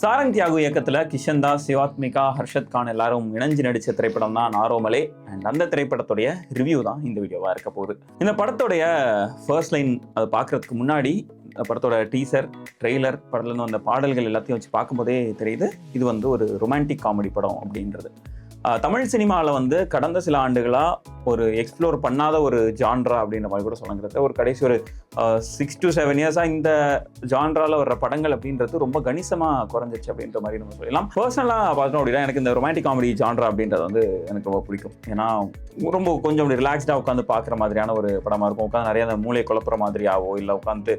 சாரங் தியாகு இயக்கத்தில் கிஷன் தாஸ் சிவாத்மிகா ஹர்ஷத் கான் எல்லாரும் இணைஞ்சு நடித்த திரைப்படம் தான் நாரோமலே. அண்ட் அந்த திரைப்படத்துடைய ரிவ்யூ தான் இந்த வீடியோவாக இருக்க போகுது. இந்த படத்துடைய ஃபர்ஸ்ட் லைன் அதை பார்க்கறதுக்கு முன்னாடி இந்த படத்தோட டீசர் ட்ரெய்லர் படத்துலேருந்து வந்த பாடல்கள் எல்லாத்தையும் வச்சு பார்க்கும்போதே தெரியுது இது வந்து ஒரு ரொமான்டிக் காமெடி படம் அப்படின்றது. தமிழ் சினிமாவில் வந்து கடந்த சில ஆண்டுகளாக ஒரு எக்ஸ்ப்ளோர் பண்ணாத ஒரு ஜான்ரா அப்படின்ற மாதிரி கூட சொல்லுங்கிறது ஒரு கடைசி ஒரு சிக்ஸ் டு செவன் இயர்ஸாக இந்த ஜான்ரால வர்ற படங்கள் அப்படின்றது ரொம்ப கணிசமாக குறைஞ்சிச்சு அப்படின்ற மாதிரி நம்ம சொல்லலாம். பர்சனலாக பார்த்தோம் அப்படின்னா எனக்கு இந்த ரொமான்டிக் காமெடி ஜான்ரா அப்படின்றது வந்து எனக்கு ரொம்ப பிடிக்கும். ஏன்னா ரொம்ப கொஞ்சம் அப்படி ரிலாக்ஸ்டாக உட்காந்து பார்க்குற மாதிரியான ஒரு படமாக இருக்கும். உட்காந்து நிறைய அந்த மூளை குழப்புற மாதிரியாவோ இல்லை உட்காந்து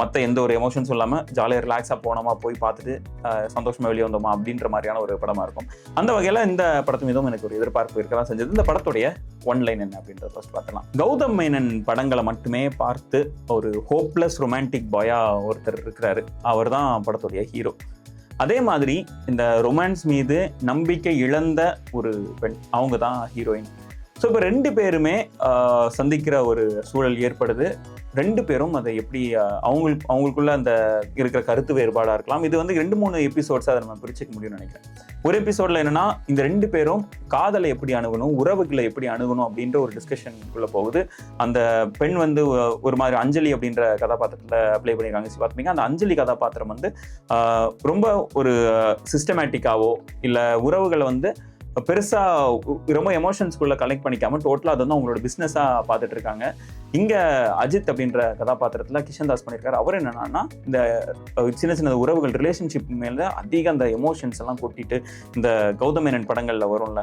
மற்ற எந்த ஒரு எமோஷன்ஸும் இல்லாமல் ஜாலியாக ரிலாக்ஸாக போனோமா போய் பார்த்துட்டு சந்தோஷமாக வெளியே வந்தோமா அப்படின்ற மாதிரியான ஒரு படமாக இருக்கும். அந்த வகையில் இந்த படத்து மீதும் எனக்கு ஒரு எதிர்பார்ப்பு இருக்க தான் செஞ்சது. இந்த படத்துடைய ஒன் லைன் என்ன அப்படின்றத ஃபர்ஸ்ட் பார்க்கலாம் கௌதம் மேனன் படங்களை மட்டுமே பார்த்து ஒரு ஹோப்லெஸ் ரொமான்டிக் பாயா ஒருத்தர் இருக்கிறாரு. அவர் தான் படத்துடைய ஹீரோ அதே மாதிரி இந்த ரொமான்ஸ் மீது நம்பிக்கை இழந்த ஒரு பெண் அவங்க தான் ஹீரோயின் ஸோ இப்போ ரெண்டு பேருமே சந்திக்கிற ஒரு சூழல் ஏற்படுது. ரெண்டு பேரும் அதை எப்படி அவங்களுக்கு அவங்களுக்குள்ள அந்த இருக்கிற கருத்து வேறுபாடாக இருக்கலாம். இது வந்து ரெண்டு மூணு எபிசோட்ஸாக அதை நம்ம பிரிச்சுக்க முடியும்னு நினைக்கிறேன். ஒரு எபிசோடில் என்னன்னா இந்த ரெண்டு பேரும் காதலை எப்படி அணுகணும் உறவுகளை எப்படி அணுகணும் அப்படின்ற ஒரு டிஸ்கஷனுக்குள்ளே போகுது. அந்த பெண் வந்து ஒரு மாதிரி அஞ்சலி அப்படின்ற கதாபாத்திரத்தில் ப்ளே பண்ணியிருக்காங்க பார்த்துப்பீங்க அந்த அஞ்சலி கதாபாத்திரம் வந்து ரொம்ப ஒரு சிஸ்டமேட்டிக்காவோ இல்லை உறவுகளை வந்து பெருசாக ரொம்ப எமோஷன்ஸ்குள்ளே கலெக்ட் பண்ணிக்காம டோட்டலாக அது வந்து அவங்களோட பிஸ்னஸாக பார்த்துட்டு இருக்காங்க. இங்கே அஜித் அப்படின்ற கதாபாத்திரத்தில் கிஷன் தாஸ் பண்ணியிருக்காரு அவர் என்னன்னா இந்த சின்ன சின்ன உறவுகள் ரிலேஷன்ஷிப் மேலே அதிக அந்த எமோஷன்ஸ் எல்லாம் கொட்டிட்டு இந்த கௌதமேனன் படங்களில் வரும்ல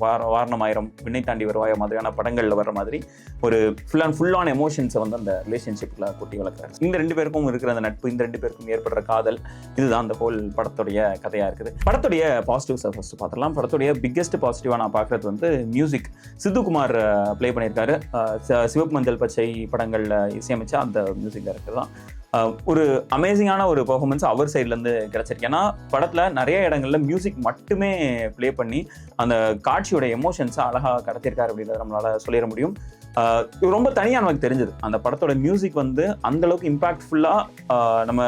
வார வாரணம் ஆயிரம் விண்ணை தாண்டி வருவாய மாதிரியான படங்களில் வர்ற மாதிரி ஒரு ஃபுல் அண்ட் ஃபுல்லான எமோஷன்ஸை வந்து அந்த ரிலேஷன்ஷிப்பில் கொட்டி வளர்க்குறாரு. இந்த ரெண்டு பேருக்கும் இருக்கிற அந்த நட்பு இந்த ரெண்டு பேருக்கும் ஏற்படுற காதல் இதுதான் அந்த ஹோல் படத்துடைய கதையாக இருக்குது. படத்துடைய பாசிட்டிவ்ஸை ஃபர்ஸ்ட் பார்த்துடலாம் படத்துடைய பிக்கெஸ்ட் பாசிட்டிவாக நான் பார்க்குறது வந்து மியூசிக் சித்துக்குமார் ப்ளே பண்ணியிருக்காரு. சிவப்பு மஞ்சள் பச்சை படங்களில் இசையமைச்ச அந்த மியூசிக் டைரக்டர் தான். ஒரு அமேசிங்கான ஒரு பெர்ஃபார்மன்ஸ் அவர் சைட்லேருந்து கிடச்சிருக்கு. ஏன்னா படத்தில் நிறைய இடங்கள்ல மியூசிக் மட்டுமே ப்ளே பண்ணி அந்த காட்சியோட எமோஷன்ஸை அழகாக கடத்திருக்காரு அப்படின்றத நம்மளால சொல்லிட முடியும். இது ரொம்ப தனியாக நமக்கு தெரிஞ்சது. அந்த படத்தோட மியூசிக் வந்து அந்த அளவுக்கு இம்பாக்ட்ஃபுல்லாக நம்ம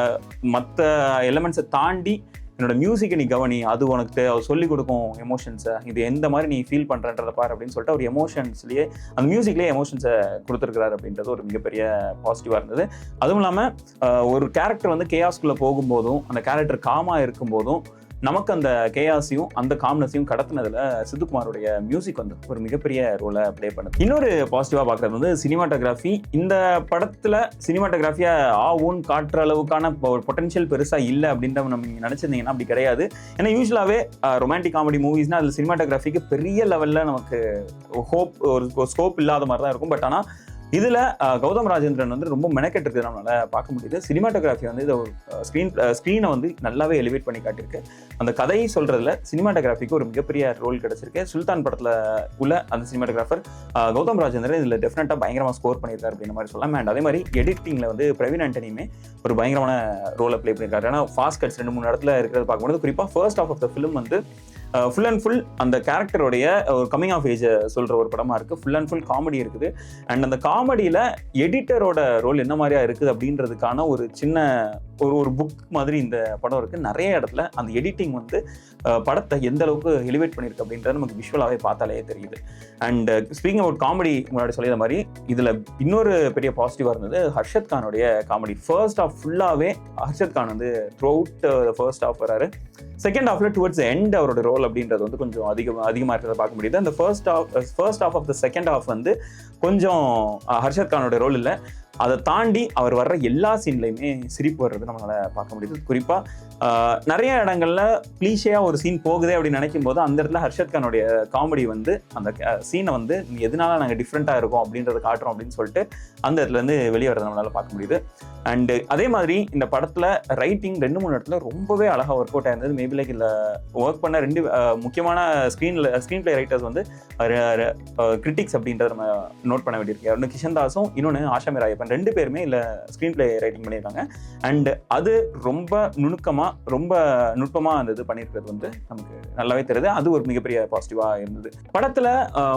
மற்ற எலமெண்ட்ஸை தாண்டி என்னோட மியூசிக்கை நீ கவனி அது உனக்கு அவர் சொல்லிக் கொடுக்கும் எமோஷன்ஸை இது எந்த மாதிரி நீ ஃபீல் பண்ணுறன்றதை பாரு அப்படின்னு சொல்லிட்டு அவர் எமோஷன்ஸ்லேயே அந்த மியூசிக்லேயே எமோஷன்ஸை கொடுத்துருக்கிறாரு அப்படின்றது ஒரு மிகப்பெரிய பாசிட்டிவாக இருந்தது. அதுவும் இல்லாமல் ஒரு கேரக்டர் வந்து கேஆஸ்குள்ளே போகும்போதும் அந்த கேரக்டர் காமாக இருக்கும்போதும் நமக்கு அந்த கேயாஸையும் அந்த காம்னஸையும் கடத்தினதுல சித்துக்குமாருடைய மியூசிக் வந்து ஒரு மிகப்பெரிய ரோலை ப்ளே பண்ணுது. இன்னொரு பாசிட்டிவாக பார்க்குறது வந்து சினிமாட்டோகிராஃபி இந்த படத்தில் சினிமாட்டோகிராஃபியை ஆ காட்டுற அளவுக்கான பொட்டன்ஷியல் பெருசாக இல்லை அப்படின்ற நம்ம நீங்க நினச்சிருந்தீங்கன்னா அப்படி கிடையாது. ஏன்னா யூஸ்வலாகவே ரொமான்டிக் காமெடி மூவிஸ்னால் அதில் சினிமாட்டோகிராஃபிக்கு பெரிய லெவலில் நமக்கு ஹோப் ஒரு ஸ்கோப் இல்லாத மாதிரி தான் இருக்கும். பட் ஆனால் இதில் கௌதம் ராஜேந்திரன் வந்து ரொம்ப மெனக்கெட்டு இருக்குது நம்மளால பார்க்க முடியுது. சினிமாட்டோகிராஃபி வந்து இதை ஒரு ஸ்க்ரீன் ஸ்க்ரீனை வந்து நல்லாவே எலிவேட் பண்ணி காட்டியிருக்கு. அந்த கதையை சொல்கிறதுல சினிமாட்டோகிராஃபிக்கு ஒரு மிகப்பெரிய ரோல் கிடச்சிருக்கு. சுல்தான் படத்தில் உள்ள அந்த சினிமாட்டோகிராஃபர் கௌதம் ராஜேந்திரன் இதில் டெஃபினட்டாக பயங்கரமாக ஸ்கோர் பண்ணியிருக்காரு அப்படின்ற மாதிரி சொல்லலாம். அண்ட் அதே மாதிரி எடிட்டிங்கில் வந்து பிரவீன் ஆண்டனியுமே ஒரு பயங்கரமான ரோலை ப்ளே பண்ணியிருக்காரு. ஏன்னா ஃபாஸ்ட் கட்ஸ் ரெண்டு மூணு இடத்துல இருக்கிறது பார்க்கும்போது குறிப்பாக first half of the film வந்து ஃபுல் அண்ட் ஃபுல் அந்த கேரக்டருடைய ஒரு கம்மிங் ஆஃப் ஏஜை சொல்கிற ஒரு படமாக இருக்குது ஃபுல் அண்ட் ஃபுல் காமெடி இருக்குது. அண்ட் அந்த காமெடியில் எடிட்டரோட ரோல் என்ன மாதிரியா இருக்குது அப்படின்றதுக்கான ஒரு சின்ன ஒரு ஒரு புக் மாதிரி இந்த படம் இருக்குது நிறைய இடத்துல அந்த எடிட்டிங் வந்து படத்தை எந்த அளவுக்கு எலிவேட் பண்ணியிருக்கு அப்படின்றது நமக்கு விஷுவலாகவே பார்த்தாலே தெரியுது. அண்ட் ஸ்பீக்கிங் அவுட் காமெடி முன்னாடி சொல்லிய மாதிரி இதில் இன்னொரு பெரிய பாசிட்டிவாக இருந்தது ஹர்ஷத் கானுடைய காமெடி ஃபர்ஸ்ட் ஆஃப் ஃபுல்லாகவே ஹர்ஷத் கான் வந்து த்ரூ அவுட் ஃபர்ஸ்ட் ஆஃப் வராரு. செகண்ட் ஆஃப்ல டுவர்ட்ஸ் எண்ட் அவரோட ரோல் அப்படின்றது வந்து கொஞ்சம் அதிகம் அதிகமாக இருக்கிறத பார்க்க முடியுது. அந்த first half first half of the second half வந்து கொஞ்சம் ஹர்ஷத் கானோட ரோல் இல்லை. அதை தாண்டி அவர் வர்ற எல்லா சீன்லையுமே சிரிப்பு வர்றது நம்மளால் பார்க்க முடியுது. குறிப்பாக நிறைய இடங்களில் க்ளீஷியாக ஒரு சீன் போகுதே அப்படின்னு நினைக்கும் போது அந்த இடத்துல ஹர்ஷத் கானுடைய காமெடி வந்து அந்த சீனை வந்து எதனால நாங்கள் டிஃப்ரெண்ட்டாக இருக்கோம் அப்படின்றத காட்டுறோம் அப்படின்னு சொல்லிட்டு அந்த இடத்துல இருந்து வெளியே வரதை நம்மளால பார்க்க முடியுது. அண்டு அதே மாதிரி இந்த படத்தில் ரைட்டிங் ரெண்டு மூணு இடத்துல ரொம்பவே அழகாக ஒர்க் அவுட் ஆயிருந்தது. மேபி லைக் இல்லை ஒர்க் பண்ண ரெண்டு முக்கியமான ஸ்க்ரீனில் ஸ்க்ரீன் பிளே ரைட்டர்ஸ் வந்து கிரிட்டிக்ஸ் அப்படின்றத நம்ம நோட் பண்ண வேண்டியிருக்கு. ஒன்று கிஷன் தாஸும் இன்னொன்று ஆஷாமி ராயப்பன் ரெண்டு பேருமே இல்லை ஸ்க்ரீன் பிளே ரைட்டிங் பண்ணியிருக்காங்க. அண்ட் அது ரொம்ப நுணுக்கமாக ரொம்ப நுட்பமாக அந்த இது பண்ணியிருக்கிறது வந்து நமக்கு நல்லாவே தெரியுது. அது ஒரு மிகப்பெரிய பாசிட்டிவாக இருந்தது. படத்தில்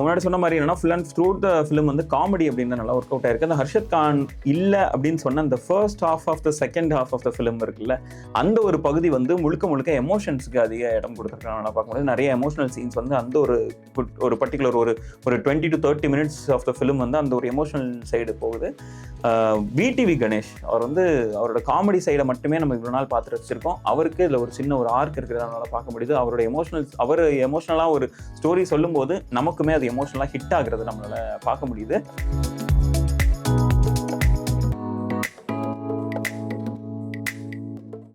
முன்னாடி சொன்ன மாதிரி என்னன்னா full and through the film வந்து காமெடி அப்படின்னு நல்லா ஒர்க் அவுட் ஆயிருக்கு. அந்த ஹர்ஷத் கான் இல்லை அப்படின்னு சொன்ன அந்த first half of the second half of the film இருக்குல்ல அந்த ஒரு பகுதி வந்து முழுக்க முழுக்க எமோஷன்ஸ்க்கு அதிக இடம் கொடுத்துருக்காங்க பார்க்கும்போது நிறைய எமோஷனல் சீன்ஸ் வந்து அந்த ஒரு ஒரு பர்டிகுலர் ஒரு ஒரு twenty to thirty minutes of the film வந்து அந்த ஒரு எமோஷனல் சைடு போகுது. விடிவி கணேஷ் அவர் வந்து அவரோட காமெடி சைடை மட்டுமே நம்ம இவ்வளோ நாள் பார்த்து வச்சுருக்கோம். அவருக்கு இதில் ஒரு சின்ன ஒரு ஆர்க் இருக்கிறதுனால பார்க்க முடியுது. அவரோட எமோஷனல் அவர் எமோஷனலாக ஒரு ஸ்டோரி சொல்லும்போது நமக்குமே அது எமோஷனலாக ஹிட் ஆகுறது நம்மளால் பார்க்க முடியுது.